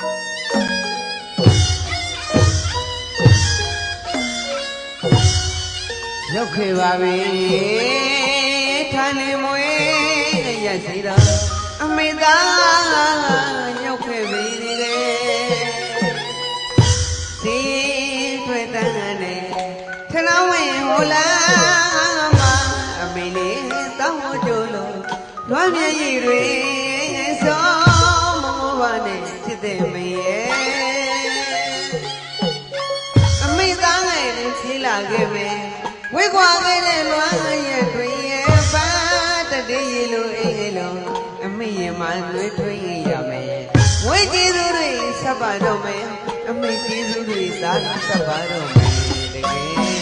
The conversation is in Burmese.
ရောက်ခဲ့ပါပြီဌာနေမွေရရှိတော်အမေသားရောက်ခဲ့ပြီလေစီထွေတန်းနဲ့ထလောင်းဝင်ဟိုလာမအမေလေးတောင်းကြလို့လွမ်းမြေရည်တွေစောမမောပါ နဲ့ချစ်တဲ့မေရဲ့အမိသားငယ်နဲ့ဖြေးလာခဲ့မယ်ဝိကွာခဲ့တဲ့လွမ်းရဲ့တွင်ရဲ့ပါတတည်းရေလိုအေးအေးလိုအမိရင်မှလွေးထွေးရမယ်ဝိကျေးသူတွေဆက်ပါတော့မယ်အမိကျေးသူတွေသာဆက်ပါတော့မယ်တကယ်